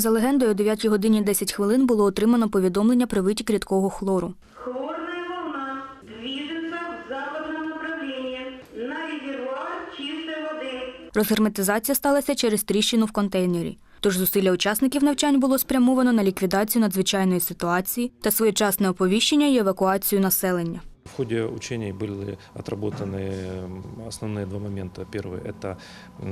За легендою, о 9 годині 10 хвилин було отримано повідомлення про витік рідкого хлору. Хлорная волна движется в западном направлении на резервуар воды. Розгерметизація сталася через тріщину в контейнері. Тож зусилля учасників навчань було спрямовано на ліквідацію надзвичайної ситуації та своєчасне оповіщення і евакуацію населення. В ходе учений были отработаны основные два момента. Первый – это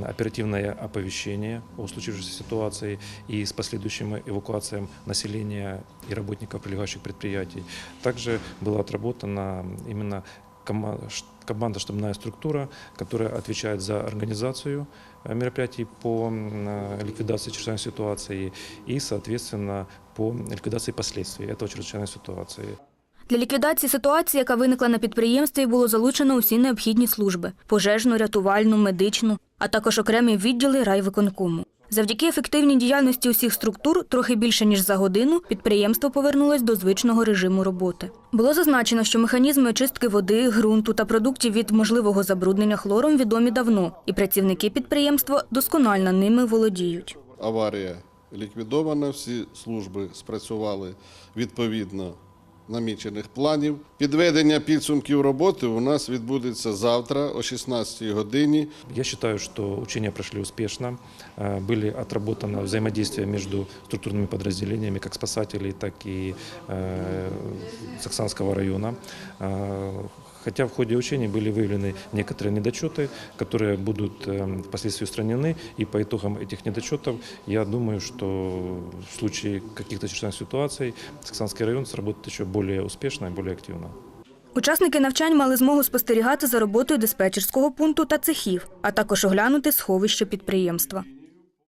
оперативное оповещение о случившейся ситуации и с последующим эвакуацией населения и работников прилегающих предприятий. Также была отработана именно кома- ш- командно-штабная структура, которая отвечает за организацию э, мероприятий по э, ликвидации чрезвычайной ситуации и, соответственно, по ликвидации последствий этого чрезвычайной ситуации. Для ліквідації ситуації, яка виникла на підприємстві, було залучено усі необхідні служби пожежну, рятувальну, медичну, а також окремі відділи райвиконкому. Завдяки ефективній діяльності усіх структур, трохи більше ніж за годину, підприємство повернулось до звичного режиму роботи. Було зазначено, що механізми очистки води, ґрунту та продуктів від можливого забруднення хлором відомі давно, і працівники підприємства досконально ними володіють. Аварія ліквідована, всі служби спрацювали відповідно намічених планів. Підведення підсумків роботи у нас відбудеться завтра о 16 годині. Я считаю, что учения прошли успешно. Э, Были отработано взаимодействие между структурными подразделениями, как спасателей, так и э, Саксанского района. Э, Хотя в ходе учений были выявлены некоторые недочеты, которые будут э, впоследствии устранены. И по итогам этих недочетов я думаю, что в случае каких-то чрезвычайных ситуаций Саксанский район сработает еще более успешно и более активно. Учасники навчань мали змогу спостерігати за роботою диспетчерського пункту та цехів, а також оглянути сховище підприємства.